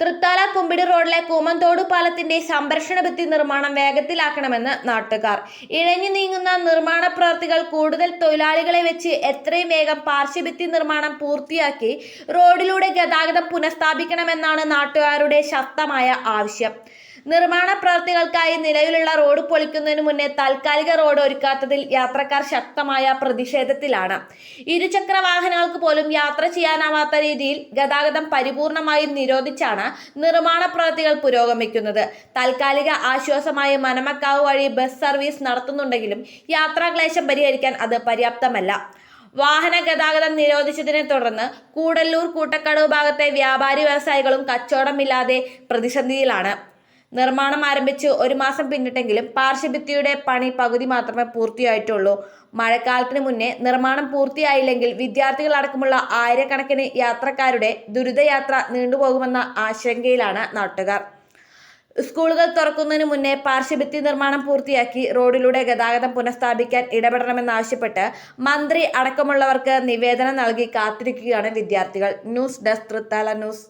തൃത്താല കുമ്പിടി റോഡിലെ കൂമന്തോട് പാലത്തിന്റെ സംരക്ഷണ ഭിത്തി നിർമ്മാണം വേഗത്തിലാക്കണമെന്ന് നാട്ടുകാർ. ഇഴഞ്ഞു നീങ്ങുന്ന നിർമ്മാണ പ്രവൃത്തികൾ കൂടുതൽ തൊഴിലാളികളെ വെച്ച് എത്രയും വേഗം പാർശ്വഭിത്തി നിർമ്മാണം പൂർത്തിയാക്കി റോഡിലൂടെ ഗതാഗതം പുനഃസ്ഥാപിക്കണമെന്നാണ് നാട്ടുകാരുടെ ശക്തമായ ആവശ്യം. നിർമ്മാണ പ്രവൃത്തികൾക്കായി നിലവിലുള്ള റോഡ് പൊളിക്കുന്നതിന് മുന്നേ താൽക്കാലിക റോഡ് ഒരുക്കാത്തതിൽ യാത്രക്കാർ ശക്തമായ പ്രതിഷേധത്തിലാണ്. ഇരുചക്ര വാഹനങ്ങൾക്ക് പോലും യാത്ര ചെയ്യാനാവാത്ത രീതിയിൽ ഗതാഗതം പരിപൂർണമായും നിരോധിച്ചാണ് നിർമ്മാണ പ്രവൃത്തികൾ പുരോഗമിക്കുന്നത്. താൽക്കാലിക ആശ്വാസമായി മനമക്കാവ് വഴി ബസ് സർവീസ് നടത്തുന്നുണ്ടെങ്കിലും യാത്രാക്ലേശം പരിഹരിക്കാൻ അത് പര്യാപ്തമല്ല. വാഹന ഗതാഗതം നിരോധിച്ചതിനെ തുടർന്ന് കൂടല്ലൂർ കൂട്ടക്കടവ് ഭാഗത്തെ വ്യാപാരി വ്യവസായികളും കച്ചവടമില്ലാതെ പ്രതിസന്ധിയിലാണ്. നിർമ്മാണം ആരംഭിച്ച് ഒരു മാസം പിന്നിട്ടെങ്കിലും പാർശ്വഭിത്തിയുടെ പണി പകുതി മാത്രമേ പൂർത്തിയായിട്ടുള്ളൂ. മഴക്കാലത്തിന് മുന്നേ നിർമ്മാണം പൂർത്തിയായില്ലെങ്കിൽ വിദ്യാർത്ഥികൾ അടക്കമുള്ള ആയിരക്കണക്കിന് യാത്രക്കാരുടെ ദുരിതയാത്ര നീണ്ടുപോകുമെന്ന ആശങ്കയിലാണ് നാട്ടുകാർ. സ്കൂളുകൾ തുറക്കുന്നതിന് മുന്നേ പാർശ്വഭിത്തി നിർമ്മാണം പൂർത്തിയാക്കി റോഡിലൂടെ ഗതാഗതം പുനഃസ്ഥാപിക്കാൻ ഇടപെടണമെന്നാവശ്യപ്പെട്ട് മന്ത്രി അടക്കമുള്ളവർക്ക് നിവേദനം നൽകി കാത്തിരിക്കുകയാണ് വിദ്യാർത്ഥികൾ. News desk Thrithala news.